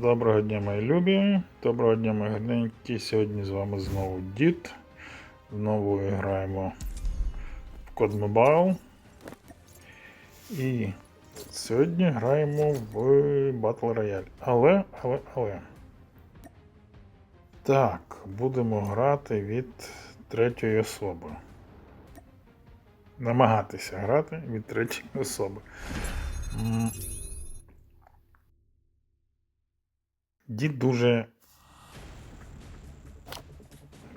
Доброго дня, мої любі. Доброго дня, мої гарненькі. Сьогодні з вами знову Дід. Знову граємо в Code Mobile. І сьогодні граємо в Battle Royale. Але, але, але. Так, будемо грати від третьої особи. Намагатися грати від третьої особи. Дід дуже.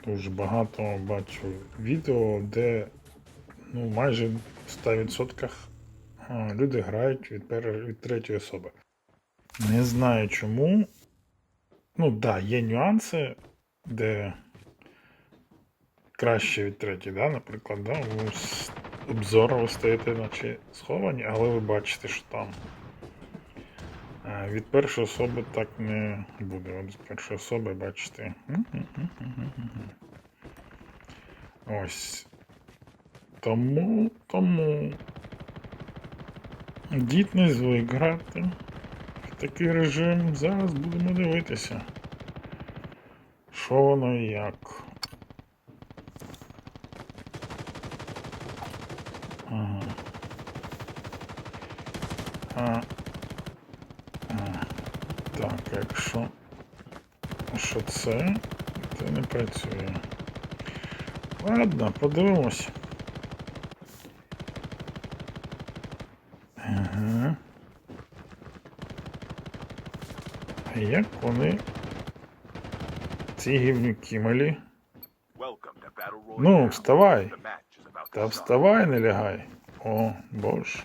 Дуже багато бачу відео, де ну, майже в 100% люди грають від, пер... від третьої особи. Не знаю чому. Ну, так, да, є нюанси, де краще від третьої, да? наприклад, да? обзору ви стоїте, наче сховані, але ви бачите, що там. Від першої особи так не буде. От з першої особи бачите. Ось. Тому, тому. Дід не звик грати в такий режим. Зараз будемо дивитися. Що воно і як. Ага. А, так, якщо що це, то не працює. Ладно, подивимось. Ага. А як вони ці гівнюки малі? Ну, вставай. Та вставай, не лягай. О, боже.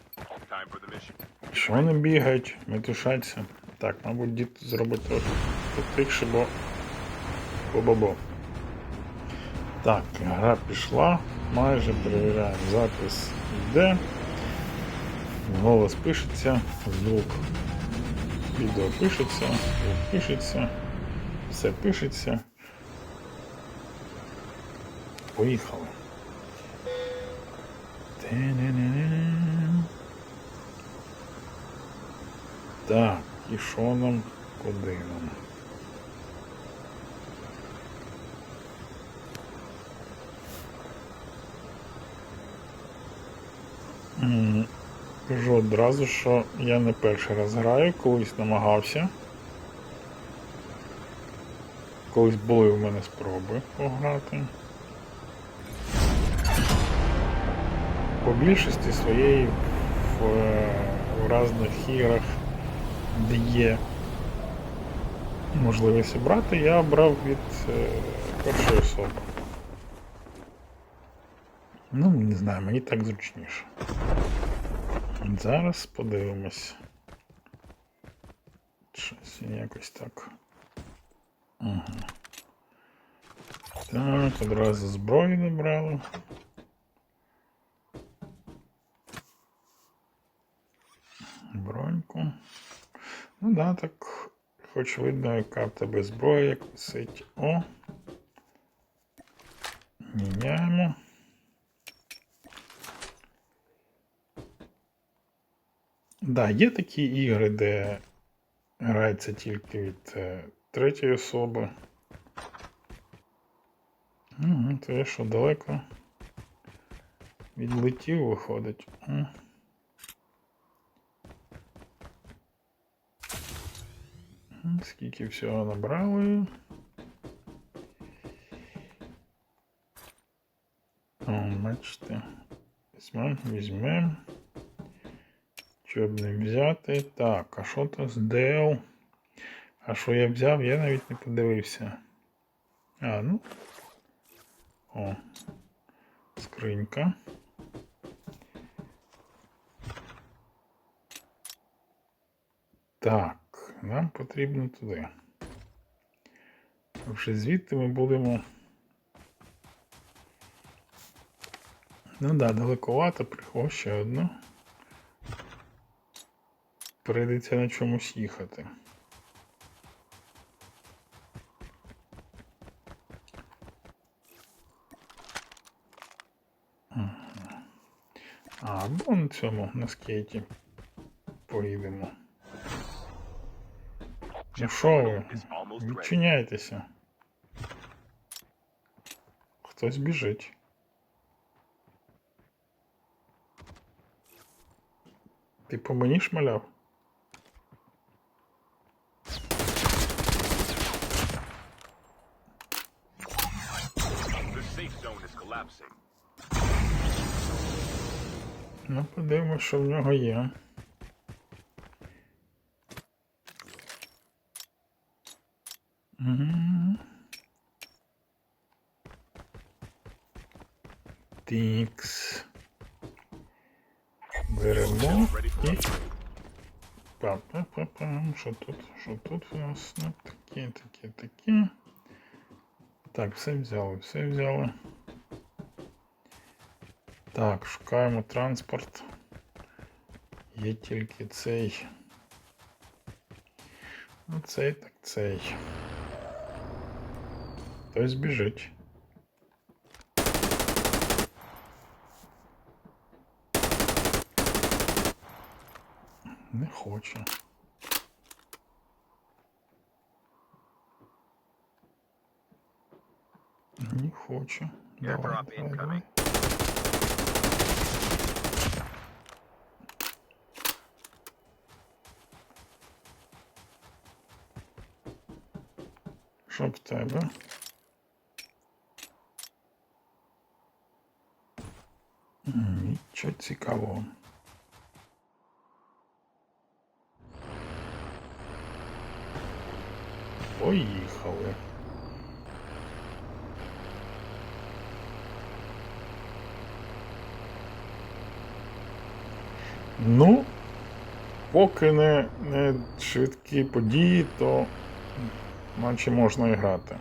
Що вони бігають, метушаться? Так, мабуть, дід зробить трохи потихше, бо. Бо-бо-бо. Так, гра пішла. Майже перевіряємо. Запис йде. Голос пишеться, звук. Відео пишеться, звук пишеться, все пишеться. Поїхали. Так, і що нам, куди нам? Кажу одразу, що я не перший раз граю, колись намагався. Колись були в мене спроби пограти. По більшості своєї в, е, в різних іграх, де є можливість обрати, я обрав від е, першої особи. Ну, не знаю, мені так зручніше. Зараз подивимось. Щось якось так. Ага. Так, одразу зброю набрали. Броньку. Ну да, так. Хоч видно, яка в тебе зброя, як висить. О. Міняємо. Да, є такі ігри, де грається тільки від е, третьої особи. Угу, то я що далеко відлетів, виходить. Скільки всього набрали. О, бачите. Візьмем, візьмем. Щоб не взяти. Так, а що то з DL? А що я взяв, я навіть не подивився. А, ну. О. Скринька. Так, нам потрібно туди. Вже звідти ми будемо. Ну да, далековато, приходь ще одну. Прийдеться на чомусь їхати. А, або на цьому на скейті поїдемо. Ну що ви? Відчиняйтеся. Хтось біжить. Ти по мені шмаляв? The safe zone is collapsing. Ну, подивимось, що в нього є. Мгм. Тікс. Беремо і. Па-па-па-пам. Що тут? Що тут у нас? Ну, такі, такі, такі. Так, все взяли, все взяли. Так, шукаємо транспорт. Є тільки цей. Ну, цей так цей. Хтось біжить. Не хоче. Не хоче. Давай, Airdrop давай, incoming. давай. В Нічого цікавого. Поїхали. Ну, поки не, не швидкі події, то наче можна і грати.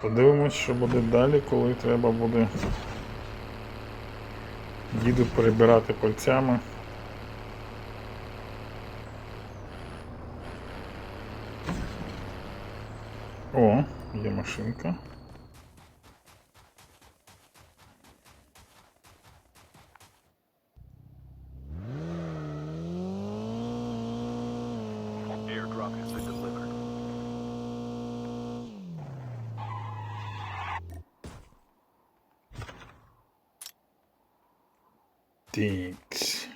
Подивимось, що буде далі, коли треба буде діду перебирати пальцями. О, є машинка. Тікс.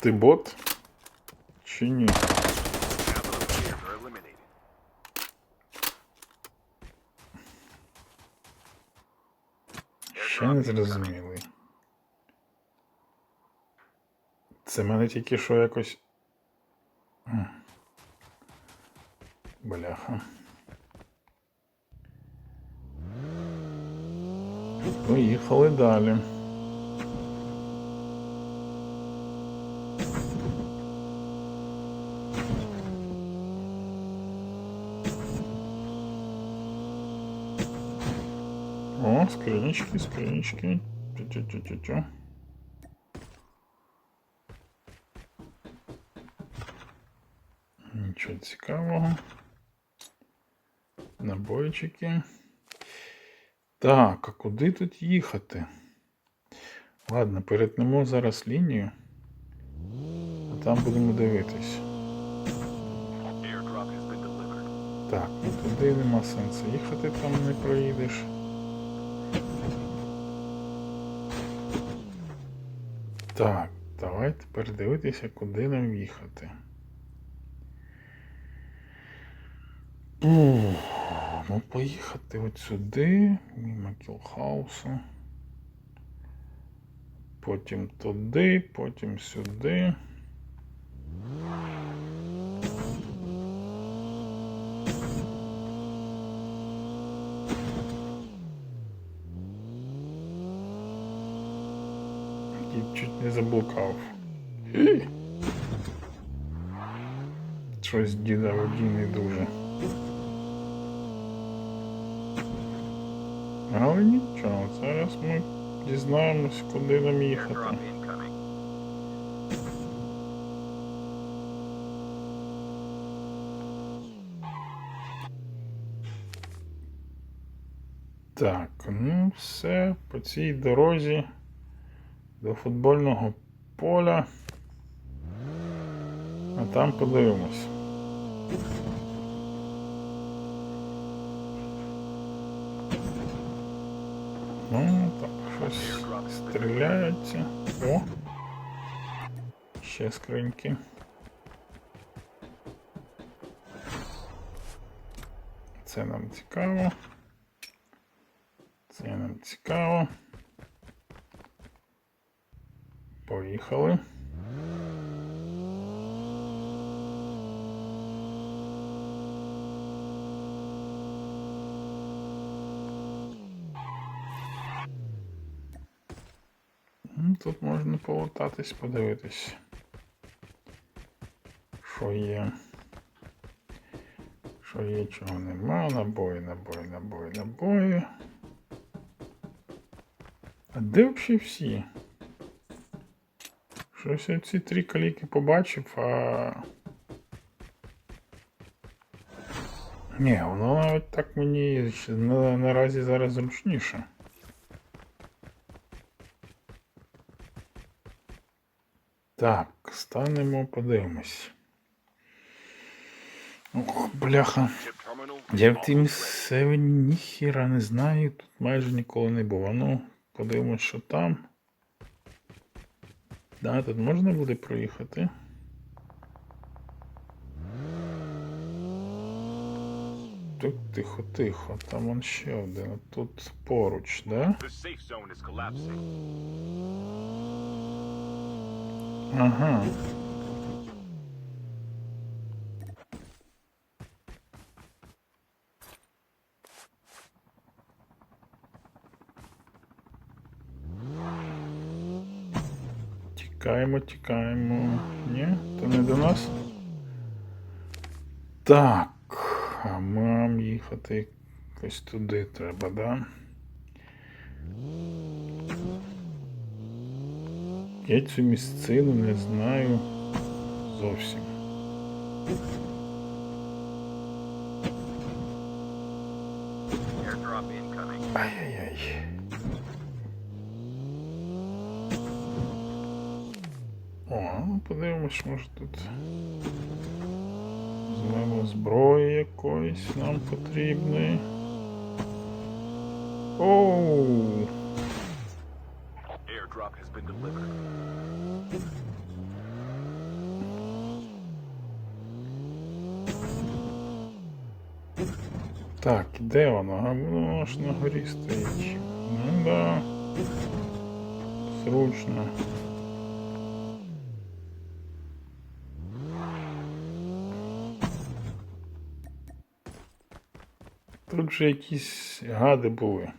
Ти бот? Чи ні? Capital players are eliminated. Ще не зрозумілий. Це мене тільки що якось. Бляха. Поїхали далі. О, скринички, скринички. Тю-тю-тю-тю-тю. Нічого цікавого. Набойчики. Так, а куди тут їхати? Ладно, перетнемо зараз лінію. А там будемо дивитись. Так, ну туди нема сенсу їхати, там не проїдеш. Так, давай тепер дивитися, куди нам їхати. Ну, поїхати от сюди, мимо кілхаусу. Потім туди, потім сюди. І чуть не заблукав. Щось діда водій не дуже. Але нічого, зараз ми дізнаємось, куди нам їхати. Так, ну все, по цій дорозі до футбольного поля, а там подивимось. щось стріляється. О! Ще скриньки. Це нам цікаво. Це нам цікаво. Поїхали. Тут можна повертатись, подивитись, що є. Що є, чого нема. Набої, набої, набої, набої. А де взагалі всі? Щось я ці три каліки побачив, а. Ні, воно навіть так мені наразі зараз зручніше. Так, станемо, подивимось. Ох, бляха. Я в тім севені ніхіра не знаю, тут майже ніколи не було. Ну, подивимось, що там. Да, тут можна буде проїхати. Тут тихо, тихо, там он ще один, тут поруч, да? Ага. Тікаємо, тікаємо. Ні, то не до нас. Так. А нам їхати якось туди треба, да? Я цю місцину не знаю зовсім. Ай-яй-яй. О, ну подивимось, може тут. Візьмемо зброї якоїсь нам потрібної. Оу! Delivered. Так, де воно? Воно ж на горі стоїть. Ну да. Зручно. Тут же якісь гади були.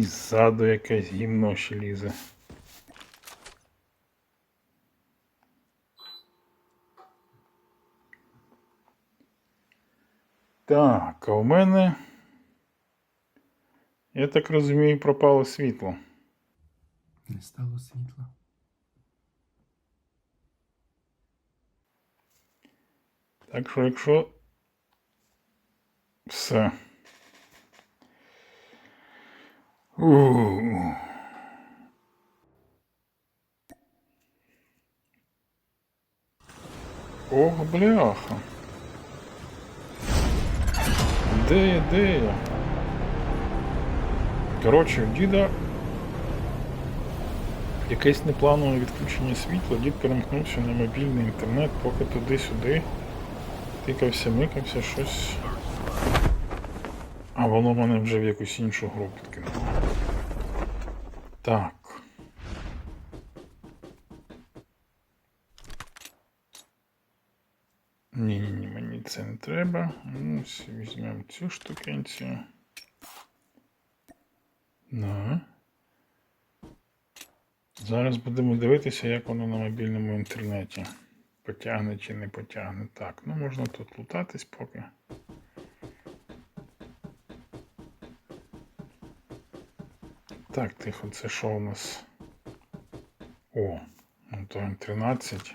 І ззаду якесь гімно ще лізе. Так, а у мене, я так розумію, пропало світло. Не стало світла. Так що, якщо все. У. Ох, бляха. Де я, де я? Коротше, діда якесь непланове відключення світла, дід перемкнувся на мобільний інтернет, поки туди-сюди. Тикався, микався, щось. А воно мене вже в якусь іншу гру підкинуло. Так. Ні, ні, ні, мені це не треба. Ну, візьмемо цю штукенцію. Ну. Зараз будемо дивитися, як воно на мобільному інтернеті. Потягне чи не потягне. Так, ну можна тут лутатись поки. Так, тихо, це що у нас? О, ну то М13.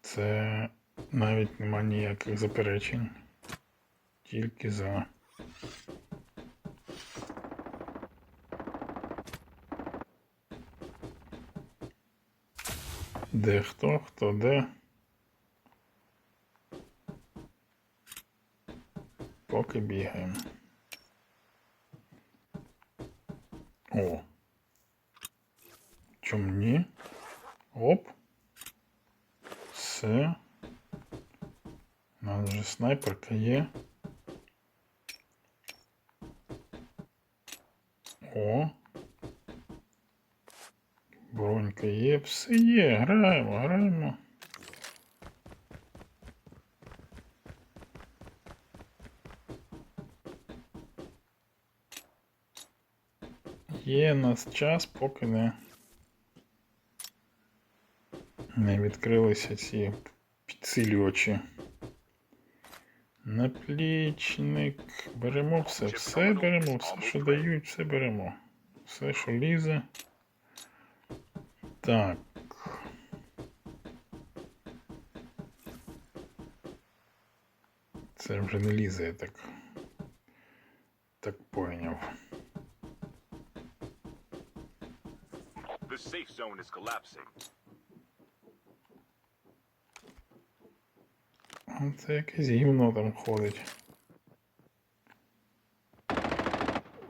Це навіть нема ніяких заперечень. Тільки за. Де хто, хто де. Поки бігаємо. О. Чому ні? Оп. Все. У нас вже снайперка є. О. Бронька є, все є, граємо, граємо. Є нас час, поки не, не відкрилися ці підсилювачі. Наплічник. Беремо все, все беремо, все, що дають, все беремо. Все, що лізе. Так. Це вже не лізе, так. Так поняв. The safe zone is collapsing. А Це якесь гівно там ходить.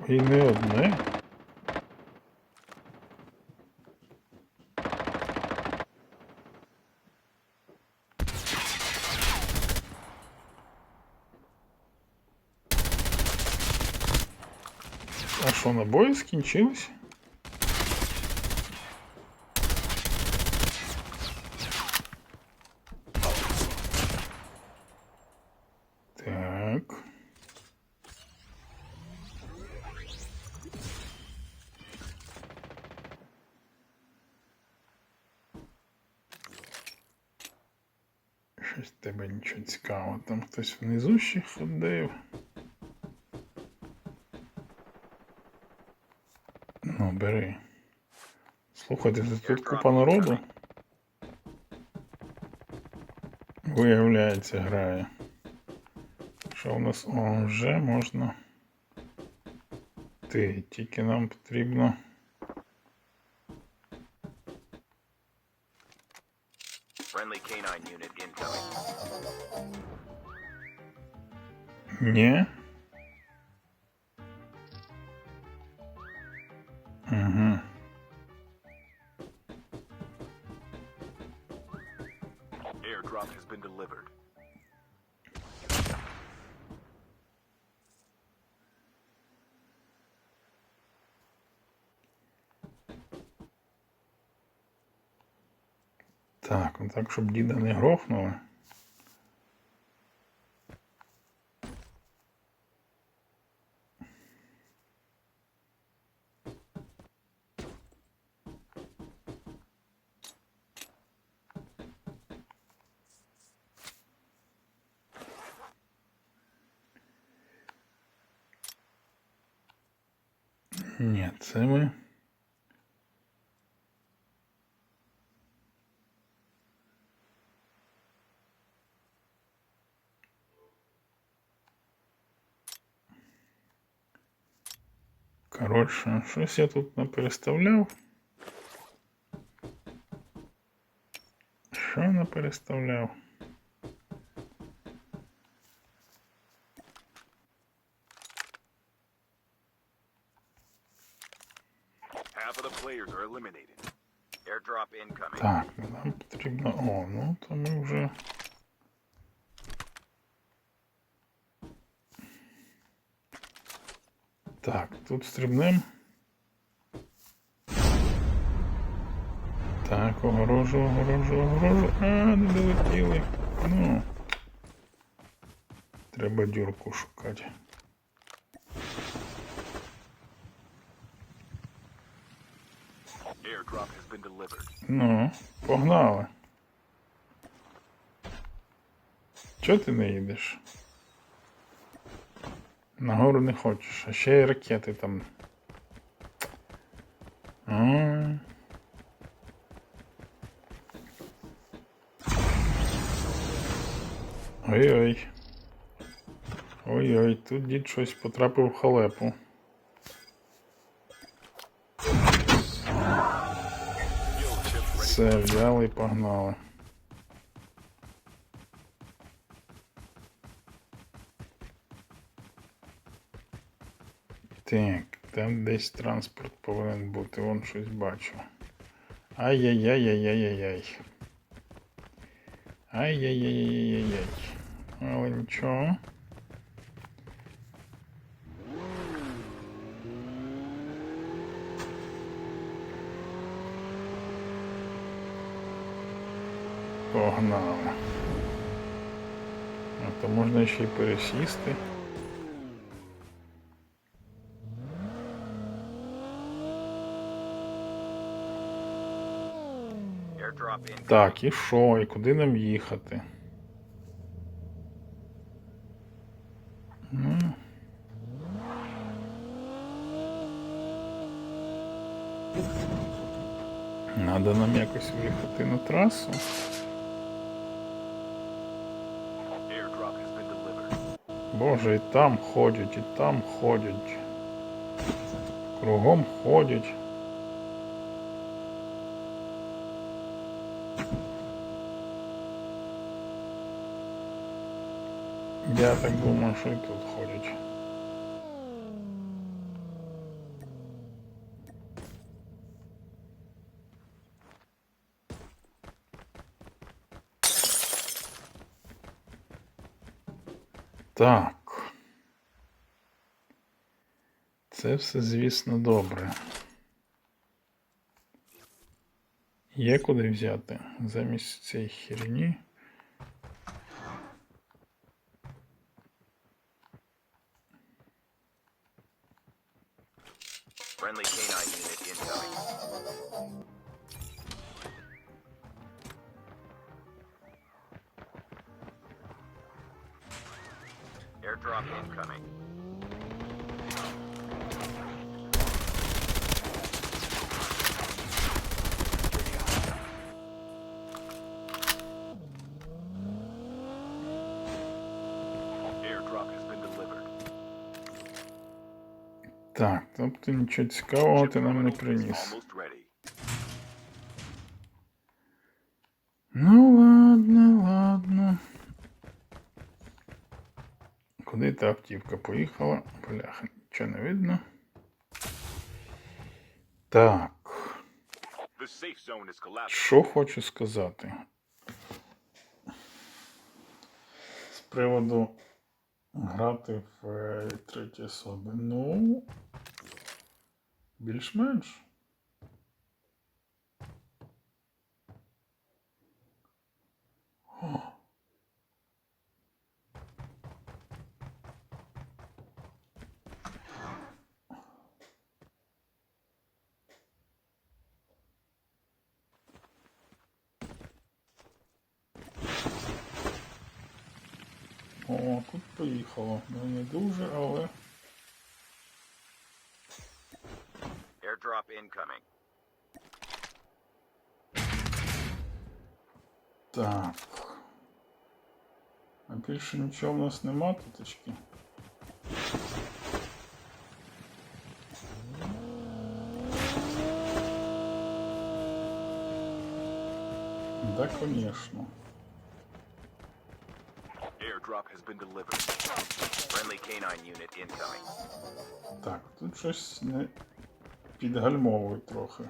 І не одне. А що, набої скінчились? Так. Щось в тебе нічого цікавого. Там хтось внизу ще ходив. Ну, бери. Слухайте, тут купа народу. Виявляється, грає. Що у нас О, вже можна. Ти, тільки нам потрібно. Ні. Угу. Airdrop has been delivered. Так, ну так, щоб діда не грохнули. Коротше, щось я тут не переставляв. Що не переставляв? Half of the players are eliminated. Airdrop incoming. Так, нам потрібно. О, ну то ми вже. Так, тут стрибнем. Так, огорожу, огорожу, огорожу. А, не долетіли. Ну. Треба дюрку шукати. Ну, погнали. Чого ти не їдеш? Нагору не хочеш, а ще й ракети там. А -а -а. Ой-ой. Ой-ой, тут дід щось потрапив в халепу. Все, взяли і погнали. Там десь транспорт повинен бути, вон щось бачу. Ай-яй-яй-яй-яй-яй-яй. Ай-яй-яй-яй-яй-яй. Але нічого. Погнали. А то можна ще й пересісти. Так, і що? І куди нам їхати? Ну. Надо нам якось виїхати на трасу. Боже, і там ходять, і там ходять. Кругом ходять. Я так думаю, що і тут ходять. Так. Це все, звісно, добре. Є куди взяти замість цієї херні. Friendly canine unit incoming. Airdrop incoming. Тобто нічого цікавого ти нам не приніс. Ну ладно, ладно. Куди та автівка поїхала? Бляха, нічого не видно. Так, що хочу сказати. З приводу грати в е, треті особи. Ну, більш-менш. О, тут поїхало. Ну не дуже, але. Airdrop incoming. Так. А більше нічого в нас нема туточки. Да, конечно. Airdrop has been delivered. Friendly canine unit incoming. Так, тут щось не підгальмовує трохи.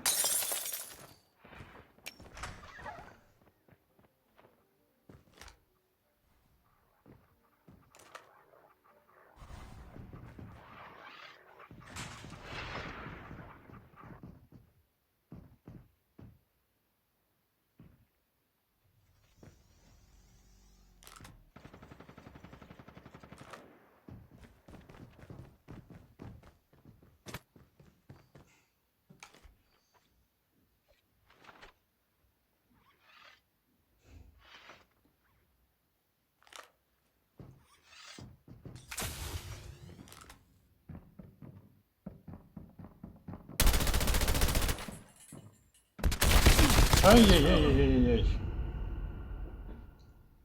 Ай-яй-яй-яй-яй-яй.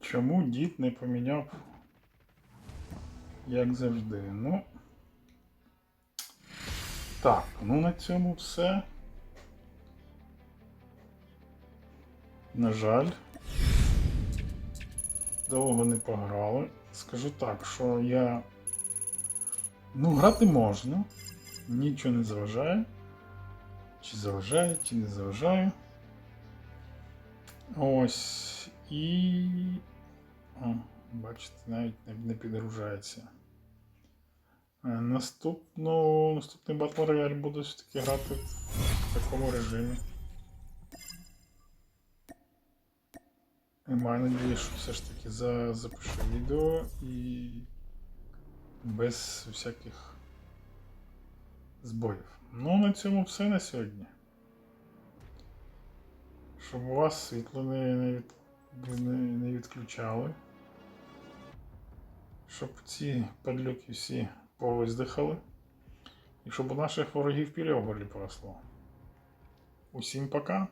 Чому дід не поміняв, як завжди? Ну. Так, ну на цьому все. На жаль. Довго не пограли. Скажу так, що я. Ну, грати можна. Нічого не заважає. Чи заважає, чи не заважає. Ось. І. О, бачите, навіть не, не підгружається. Е, Наступну, наступний Battle Royale буду все-таки грати в такому режимі. І маю надію, що все ж таки за, запишу відео і без всяких збоїв. Ну, на цьому все на сьогодні. Щоб у вас світло не, не, від, не, не відключали. Щоб ці падлюки всі повиздихали. І щоб у наших ворогів пілі в горлі поросло. Усім пока!